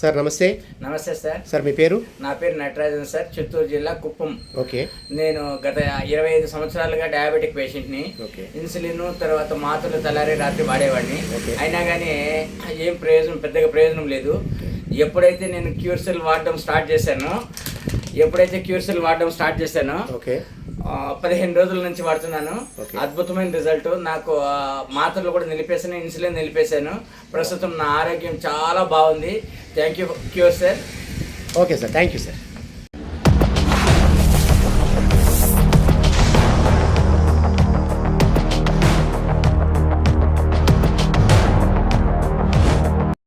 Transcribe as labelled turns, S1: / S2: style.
S1: Sir నమస్తే.
S2: నమస్తే sir.
S1: Sir మీ పేరు?
S2: నా పేరు నటరాజన్ సార్ చిత్తూరు జిల్లా కుప్పం.
S1: ఓకే.
S2: నేను గత ఇరవై ఐదు సంవత్సరాలుగా డయాబెటిక్ పేషెంట్ని
S1: ఓకే.
S2: ఇన్సులిన్ తర్వాత మాత్రలు తెల్లారి రాత్రి వాడేవాడిని.
S1: ఓకే.
S2: అయినా కానీ ఏం ప్రయోజనం పెద్దగా ప్రయోజనం లేదు. ఎప్పుడైతే నేను క్యూర్సెల్ వాడడం స్టార్ట్ చేశానో ఎప్పుడైతే క్యూర్సెల్ వాడడం స్టార్ట్ చేశానో
S1: ఓకే.
S2: పదిహేను రోజుల నుంచి వాడుతున్నాను. అద్భుతమైన రిజల్ట్. నాకు మాత్రలు కూడా నిలిపేసాను ఇన్సులిన్ నిలిపేశాను. ప్రస్తుతం నా ఆరోగ్యం చాలా బాగుంది. Thank you cure sir.
S1: Okay sir thank you sir.